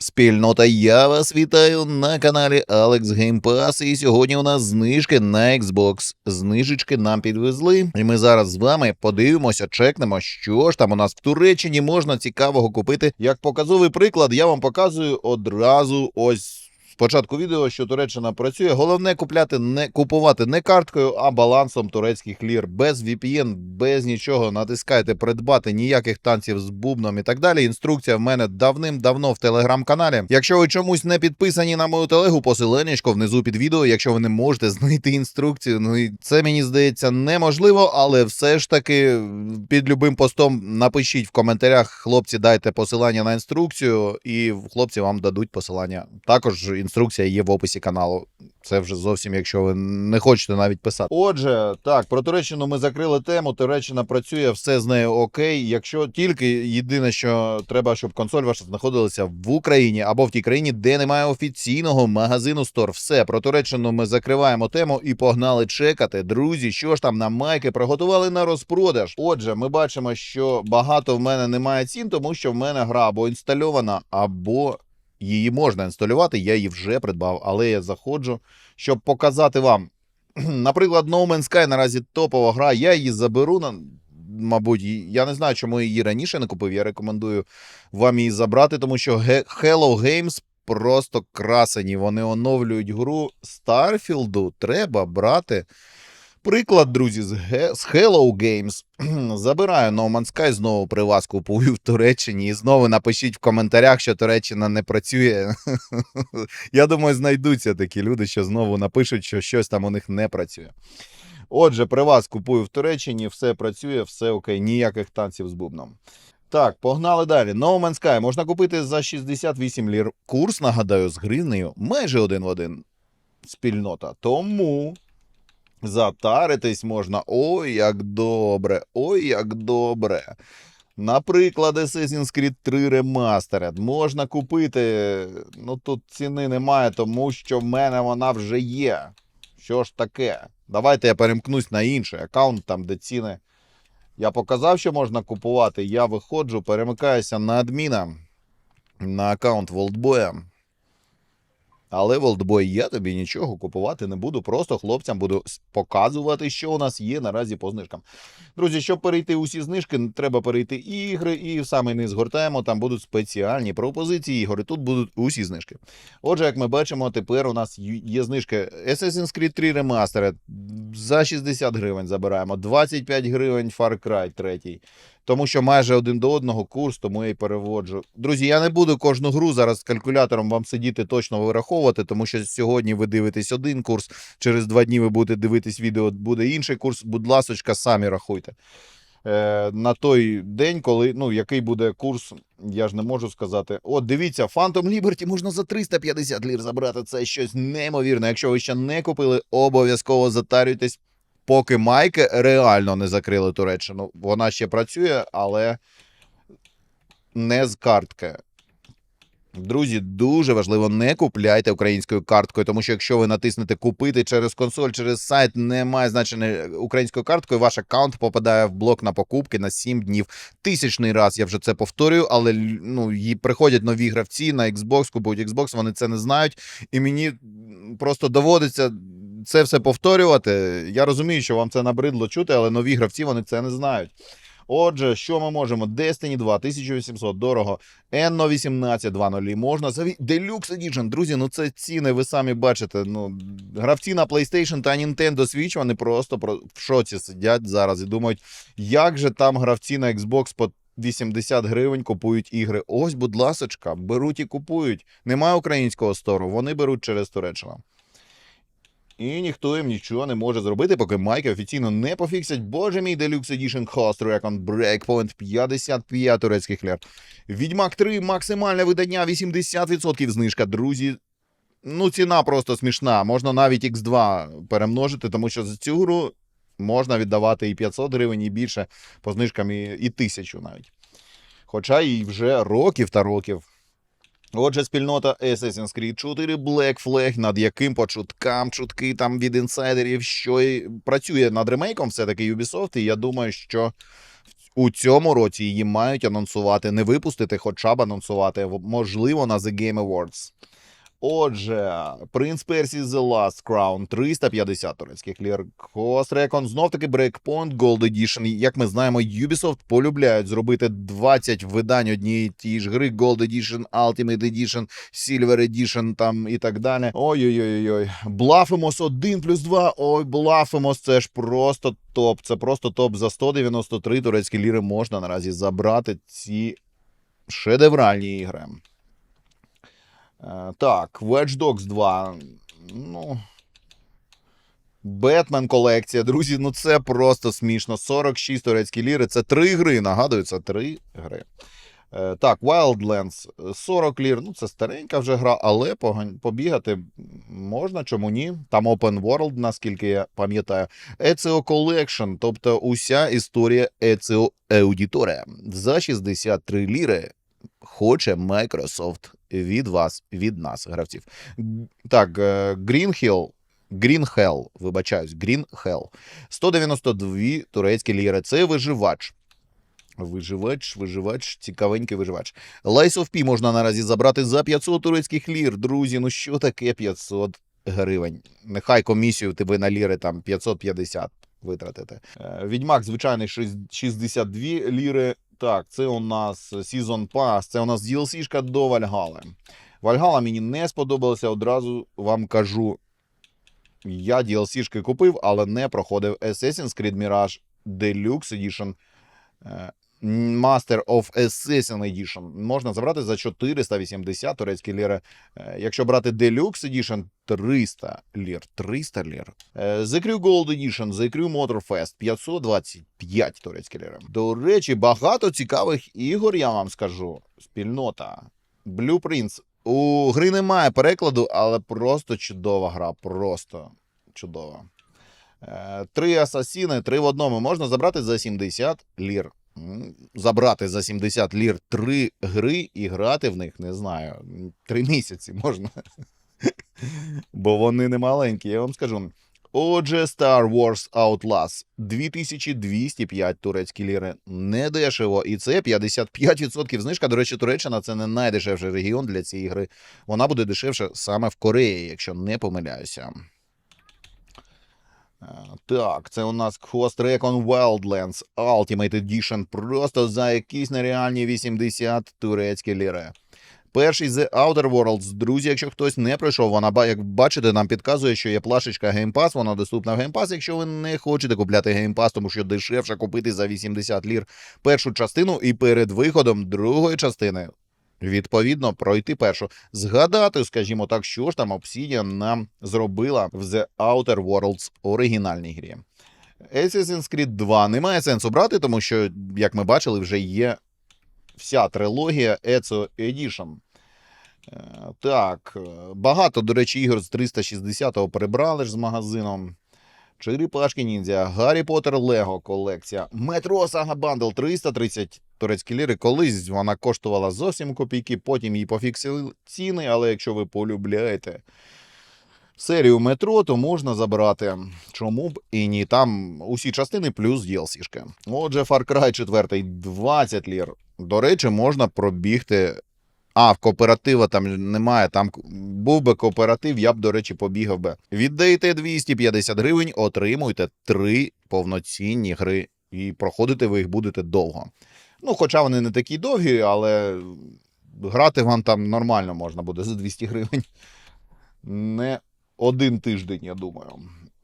Спільнота, я вас вітаю на каналі Alex Game Pass. І сьогодні у нас знижки на Xbox. Знижечки нам підвезли. І ми зараз з вами подивимося, чекнемо, що ж там у нас в Туреччині можна цікавого купити. Як показовий приклад, я вам показую одразу ось. Спочатку відео, що Туреччина працює. Головне купляти не купувати не карткою, а балансом турецьких лір. Без VPN, без нічого. Натискайте придбати ніяких танців з бубном і так далі. Інструкція в мене давним-давно в телеграм-каналі. Якщо ви чомусь не підписані на мою телегу, посиленечко внизу під відео. Якщо ви не можете знайти інструкцію, ну і це мені здається неможливо, але все ж таки під любим постом напишіть в коментарях, хлопці, дайте посилання на інструкцію, і хлопці вам дадуть посилання. Також інструкція є в описі каналу. Це вже зовсім, якщо ви не хочете навіть писати. Отже, так, про Туреччину ми закрили тему. Туреччина працює, все з нею окей. Якщо тільки єдине, що треба, щоб консоль ваша знаходилася в Україні або в тій країні, де немає офіційного магазину Стор. Все про Туреччину ми закриваємо тему і погнали чекати. Друзі, що ж там на майки приготували на розпродаж. Отже, ми бачимо, що багато в мене немає цін, тому що в мене гра або інстальована, або її можна інсталювати. Я її вже придбав, але я заходжу, щоб показати вам. Наприклад, No Man's Sky наразі топова гра. Я її заберу. Мабуть, я не знаю, чому її раніше не купив. Я рекомендую вам її забрати, тому що Hello Games просто красені. Вони оновлюють гру Старфілду. Треба брати. Приклад, друзі, з, з Hello Games. Забираю No Man's Sky, знову при вас купую в Туреччині. І знову напишіть в коментарях, що Туреччина не працює. Я думаю, знайдуться такі люди, що знову напишуть, що щось там у них не працює. Отже, при вас купую в Туреччині, все працює, все окей, ніяких танців з бубном. Так, погнали далі. No Man's Sky можна купити за 68 лір. Курс, нагадаю, з гривнею майже один в один. Спільнота. Тому затаритись можна. Ой, як добре, ой, як добре. Наприклад, Assassin's Creed 3 Remastered можна купити. Ну тут ціни немає, тому що в мене вона вже є. Що ж таке? Давайте я перемкнусь на інший аккаунт, там де ціни. Я показав, що можна купувати. Я виходжу, перемикаюся на адміна на аккаунт Волдбоя. Але Волдбой, я тобі нічого купувати не буду. Просто хлопцям буду показувати, що у нас є наразі по знижкам. Друзі, щоб перейти усі знижки, треба перейти ігри, і в самий низ гортаємо. Там будуть спеціальні пропозиції ігор. Тут будуть усі знижки. Отже, як ми бачимо, тепер у нас є знижки Assassin's Creed 3 Remastered за 60 гривень забираємо, 25 гривень Far Cry 3. Тому що майже один до одного курс, тому я й переводжу. Друзі, я не буду кожну гру зараз з калькулятором вам сидіти точно вираховувати, тому що сьогодні ви дивитесь один курс, через два дні ви будете дивитись відео, буде інший курс. Будь ласочка, самі рахуйте. Е, на той день, коли ну, який буде курс, я ж не можу сказати. От, дивіться, Phantom Liberty можна за 350 лір забрати. Це щось неймовірне. Якщо ви ще не купили, обов'язково затарюйтесь, поки майки реально не закрили Туреччину. Вона ще працює, але не з картки. Друзі, дуже важливо, не купляйте українською карткою, тому що якщо ви натиснете купити через консоль, через сайт, немає значення українською карткою, ваш аккаунт попадає в блок на покупки на 7 днів. Тисячний раз я вже це повторюю, але ну, їй приходять нові гравці на Xbox, купують Xbox, вони це не знають, і мені просто доводиться це все повторювати. Я розумію, що вам це набридло чути, але нові гравці вони це не знають. Отже, що ми можемо? Destiny 2, 1800, дорого. Enno 18, 2.0 можна. Deluxe Edition, друзі, ну це ціни, ви самі бачите. Ну, гравці на PlayStation та Nintendo Switch, вони просто про- в шоці сидять зараз і думають, як же там гравці на Xbox по 80 гривень купують ігри. Ось, будь ласочка, беруть і купують. Немає українського стору, вони беруть через Туреччину. І ніхто їм нічого не може зробити, поки майки офіційно не пофіксять. Боже мій Deluxe Edition Host Recon Breakpoint 55 турецьких лір. Відьмак 3 максимальне видання 80% знижка, друзі. Ну, ціна просто смішна. Можна навіть X2 перемножити, тому що за цю гру можна віддавати і 500 гривень, і більше по знижкам, і, і 1000 навіть. Хоча і вже років та років. Отже, спільнота Assassin's Creed 4 Black Flag, над яким по чуткам, чутки там від інсайдерів, що й працює над ремейком, все-таки Ubisoft, і я думаю, що У цьому році її мають анонсувати, не випустити, хоча б анонсувати, можливо, на The Game Awards. Отже, Принц Персі The Last Crown 350 турецьких лір. Ghost Recon, знов таки Breakpoint Gold Edition. Як ми знаємо, Ubisoft полюбляють зробити 20 видань однієї тієї ж гри Gold Edition, Ultimate Edition, Silver Edition там і так далі. Ой-ой-ой. Blasphemous 1 плюс 2. Ой, Blasphemous, це ж просто топ. Це просто топ. За 193 турецькі ліри можна наразі забрати ці шедевральні ігри. Е, Так, Watch Dogs 2. Ну. Бетмен колекція, друзі, ну це просто смішно. 46 турецькі ліри. Це три гри. Нагадую, це три гри. Е, Так, Wildlands е, 40 лір. Ну, це старенька вже гра, але побігати можна, чому ні? Там Open World, наскільки я пам'ятаю. ECO Collection, тобто уся історія ECO Auditoria. За 63 ліри хоче Microsoft від вас, від нас, гравців. Так, е, Green Hill. Green Hell, вибачаюсь, Green Hell. 192 турецькі ліри. Це виживач. Виживач, виживач, цікавенький виживач. Lies of P можна наразі забрати за 500 турецьких лір. Друзі, ну що таке 500 гривень? Нехай комісію тебе на ліри там 550 витратите. Е, Відьмак, звичайний, шість- 62 ліри. Так, це у нас Season Pass, це у нас DLC-шка до Вальгали. Вальгала мені не сподобалося, одразу вам кажу. Я DLC-шки купив, але не проходив Assassin's Creed Mirage Deluxe Edition. Master of Assassin Edition можна забрати за 480 турецькі ліри. Е, Якщо брати Deluxe Edition 300 лір. 300 лір. Е, The Crew Gold Edition, The Crew Motorfest 525 турецькі ліри. До речі, багато цікавих ігор, я вам скажу. Спільнота. Blueprints. У гри немає перекладу, але просто чудова гра. Просто чудова. Е, Три асасіни, три в одному. Можна забрати за 70 лір. Забрати за 70 лір три гри і грати в них, не знаю. Три місяці можна. Бо вони не маленькі, я вам скажу. Отже, Star Wars Outlast 2205 турецькі ліри. Недешево. І це 55% знижка. До речі, Туреччина це не найдешевший регіон для цієї гри. Вона буде дешевше саме в Кореї, якщо не помиляюся. Е, Так, це у нас Ghost Recon Wildlands Ultimate Edition. Просто за якісь нереальні 80 турецькі ліри. Перший The Outer Worlds. Друзі, якщо хтось не пройшов, вона як бачите, нам підказує, що є плашечка Game Pass, вона доступна в Game Pass, якщо ви не хочете купляти Game Pass, тому що дешевше купити за 80 лір першу частину і перед виходом другої частини. Відповідно, пройти першу, згадати, скажімо так, що ж там Obsidian нам зробила в The Outer Worlds оригінальній грі. Assassin's Creed 2 немає сенсу брати, тому що, як ми бачили, вже є вся трилогія Ezio Edition. Е, Так, е, багато, до речі, ігор з 360-го перебрали ж з магазином. Черепашки ніндзя, Гаррі Поттер Лего колекція, Метро Сага Бандл 330 турецькі ліри. Колись вона коштувала зовсім копійки, потім її пофіксили ціни, але якщо ви полюбляєте серію метро, то можна забрати. Чому б і ні? Там усі частини плюс DLC-шки. Отже, Far Cry 4 20 лір. До речі, можна пробігти. А, в кооператива там немає. Там був би кооператив, я б, до речі, побігав би. Віддаєте 250 гривень, отримуйте три повноцінні гри. І проходити ви їх будете довго. Ну, хоча вони не такі довгі, але грати вам там нормально можна буде за 200 гривень. Не один тиждень, я думаю.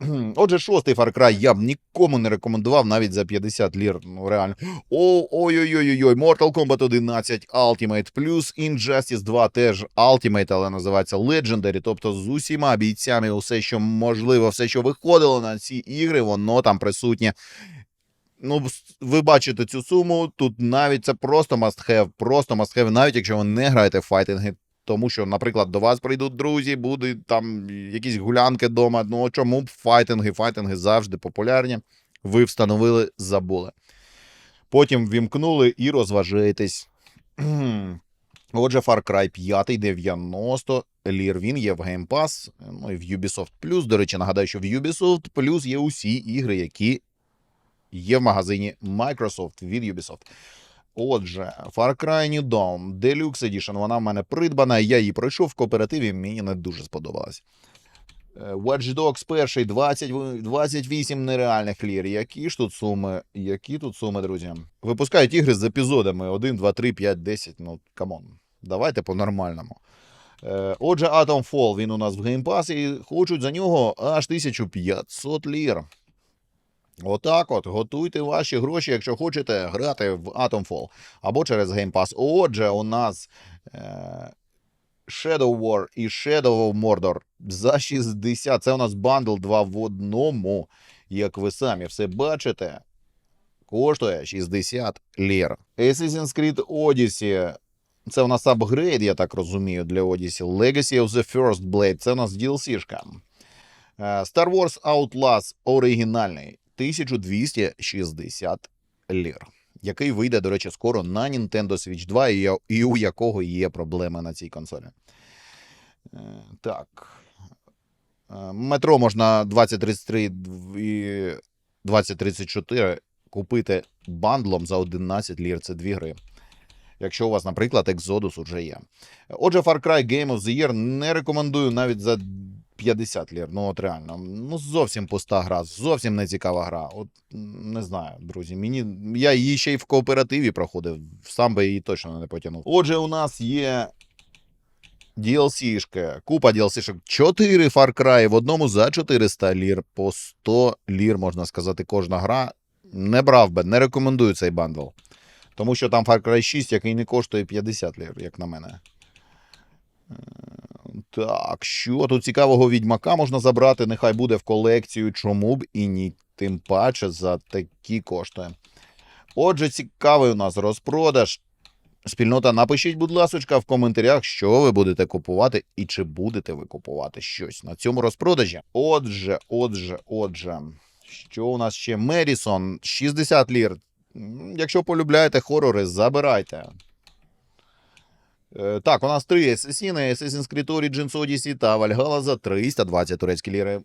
Отже, шостий Far Cry я б нікому не рекомендував навіть за 50 лір. Ну, реально. О, ой-ой-ой-ой, Mortal Kombat 11 Ultimate плюс Injustice 2 теж Ultimate, але називається Legendary. Тобто з усіма бійцями, усе, що можливо, все, що виходило на ці ігри, воно там присутнє. Ну, ви бачите цю суму. Тут навіть це просто must have, просто must have, навіть якщо ви не граєте в файтинги. Тому що, наприклад, до вас прийдуть друзі, будуть там якісь гулянки вдома. Ну чому б файтинги? Файтинги завжди популярні. Ви встановили, забули. Потім вімкнули і розважаєтесь. Отже, Far Cry 5 90 лір. Він є в Game Pass, ну і в Ubisoft Plus. До речі, нагадаю, що в Ubisoft Plus є усі ігри, які є в магазині Microsoft від Ubisoft. Отже, Far Cry New Dawn Deluxe Edition, вона в мене придбана, я її пройшов в кооперативі, мені не дуже сподобалась. Е, Watch Dogs перший 20, 28 нереальних лір. Які ж тут суми? Які тут суми, друзі? Випускають ігри з епізодами 1, 2, 3, 5, 10. Ну, камон. Давайте по-нормальному. Е, Отже, Atomfall, він у нас в геймпасі, і хочуть за нього аж 1500 лір. Отак от, готуйте ваші гроші, якщо хочете грати в Atomfall. Або через Game Pass. Отже, у нас е, Shadow War і Shadow of Mordor за 60. Це у нас бандл 2 в одному. Як ви самі все бачите, коштує 60 лір. Assassin's Creed Odyssey. Це у нас апгрейд, я так розумію, для Odyssey. Legacy of the First Blade. Це у нас DLC-шка. Е, Star Wars Outlaws оригінальний 1260 лір. Який вийде, до речі, скоро на Nintendo Switch 2, і, у якого є проблеми на цій консолі. Е, Так. Е, Метро можна 2033 і 2034 купити бандлом за 11 лір. Це дві гри. Якщо у вас, наприклад, Exodus уже є. Отже, Far Cry Game of the Year не рекомендую навіть за 50 лір. Ну, от реально. Ну, зовсім пуста гра, зовсім не цікава гра. От не знаю, друзі. Мені я її ще й в кооперативі проходив. Сам би її точно не потягнув. Отже, у нас є DLC-шки, купа DLC-шок. 4 Far Cry в одному за 400 лір. По 100 лір, можна сказати, кожна гра. Не брав би, не рекомендую цей бандл. Тому що там Far Cry 6, який не коштує 50 лір, як на мене. Так, що тут цікавого відьмака можна забрати, нехай буде в колекцію, чому б і ні, тим паче за такі кошти. Отже, цікавий у нас розпродаж. Спільнота, напишіть, будь ласочка, в коментарях, що ви будете купувати і чи будете ви купувати щось на цьому розпродажі. Отже, отже, отже, що у нас ще? Мерісон 60 лір. Якщо полюбляєте хорори, забирайте. Е, Так, у нас три асасіни: Assassin's Creed Origins Odyssey та Valhalla за 320 турецькі ліри.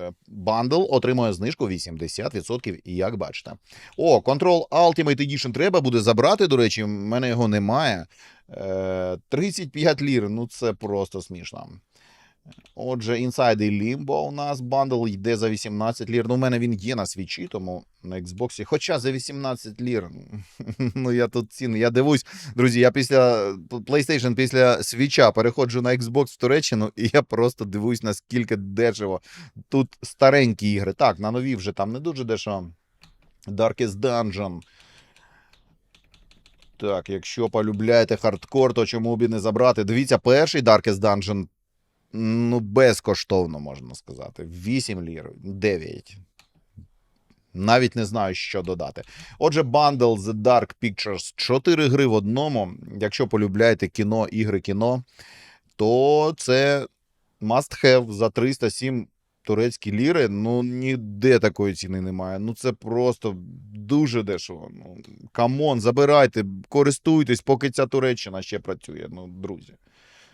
Е, Бандл отримує знижку 80%, як бачите. О, Control Ultimate Edition треба буде забрати, до речі, в мене його немає. Е, 35 лір, ну це просто смішно. Отже, Inside і Limbo у нас бандл йде за 18 лір. Ну, у мене він є на свічі, тому на Xbox. Хоча за 18 лір. Ну, я тут ціни. Я дивусь, друзі, я після PlayStation, після свіча переходжу на Xbox в Туреччину, і я просто дивусь, наскільки дешево. Тут старенькі ігри. Так, на нові вже там не дуже дешево. Darkest Dungeon. Так, якщо полюбляєте хардкор, то чому б і не забрати? Дивіться, перший Darkest Dungeon Ну, безкоштовно можна сказати. 8 лір, 9. Навіть не знаю, що додати. Отже, Bundle The Dark Pictures 4 гри в одному. Якщо полюбляєте кіно, ігри кіно, то це must have за 307 турецькі ліри. Ну, ніде такої ціни немає. Ну, це просто дуже дешево. Ну, камон, забирайте, користуйтесь, поки ця Туреччина ще працює. Ну, друзі.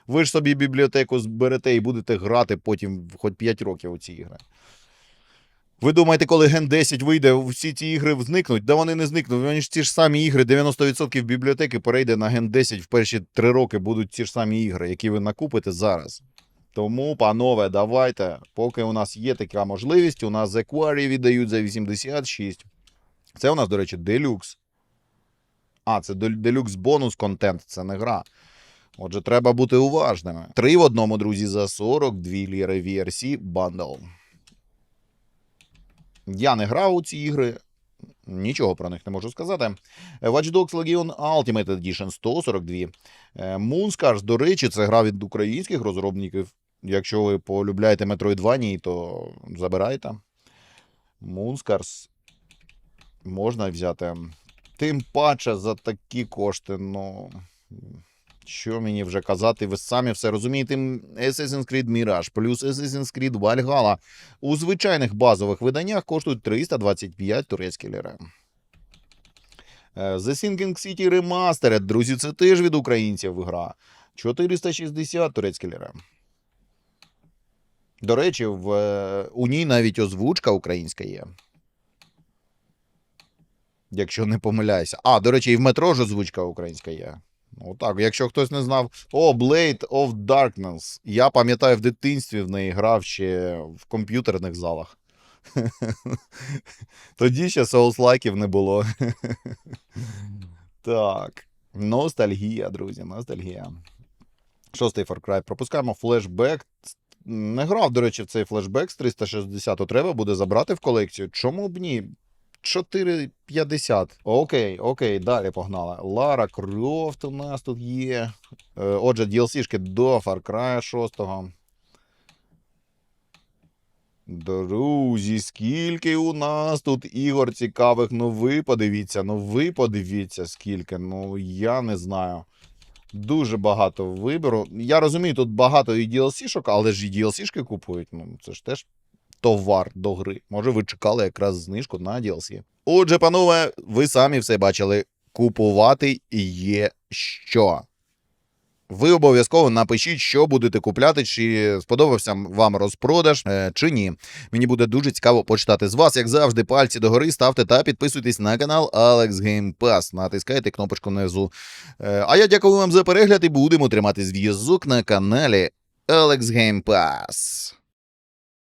Ви ж собі бібліотеку зберете і будете грати потім хоч 5 років у ці ігри. Ви думаєте, коли Ген 10 вийде, всі ці ігри зникнуть? Да вони не зникнуть. Вони ж ті ж самі ігри, 90% бібліотеки перейде на Ген 10 в перші 3 роки будуть ті ж самі ігри, які ви накупите зараз. Тому, панове, давайте, поки у нас є така можливість, у нас The віддають за 86. Це у нас, до речі, делюкс. А, це делюкс бонус контент, це не гра. Отже, треба бути уважними. Три в одному, друзі, за 42 ліри VRC бандл. Я не грав у ці ігри. Нічого про них не можу сказати. Watch Dogs Legion Ultimate Edition 142. Е, Moonscars, до речі, це гра від українських розробників. Якщо ви полюбляєте Metroidvania, то забирайте. Moonscars можна взяти. Тим паче за такі кошти, ну. Що мені вже казати, ви самі все розумієте. Assassin's Creed Mirage плюс Assassin's Creed Valhalla у звичайних базових виданнях коштують 325 турецькі ліри. Е, The Sinking City Remastered, друзі, це теж від українців гра. 460 турецькі ліри. До речі, в, е, у ній навіть озвучка українська є. якщо не помиляюся. А, до речі, і в метро ж озвучка українська є. Отак, якщо хтось не знав, о, Blade of Darkness. Я пам'ятаю, в дитинстві в неї грав ще в комп'ютерних залах. Тоді ще соус-лайків не було. Так. Ностальгія, друзі, ностальгія. Шостий Far Cry. Пропускаємо флешбек. Не грав, до речі, в цей флешбек з 360, то треба буде забрати в колекцію. Чому б ні? 4,50. Окей, окей, далі погнали. Лара Крофт у нас тут є. Е, Отже, DLC-шки до Far Cry 6. Друзі, скільки у нас тут ігор цікавих. Ну ви подивіться, ну ви подивіться, скільки. Ну я не знаю. Дуже багато вибору. Я розумію, тут багато і DLC-шок, але ж і DLC-шки купують. Ну, це ж теж товар до гри. Може, ви чекали якраз знижку на DLC. Отже, панове, ви самі все бачили. Купувати є що. Ви обов'язково напишіть, що будете купляти, чи сподобався вам розпродаж, е, чи ні. Мені буде дуже цікаво почитати з вас. Як завжди, пальці догори ставте та підписуйтесь на канал Alex Game Pass. Натискайте кнопочку внизу. Е, А я дякую вам за перегляд і будемо тримати зв'язок на каналі Alex Game Pass.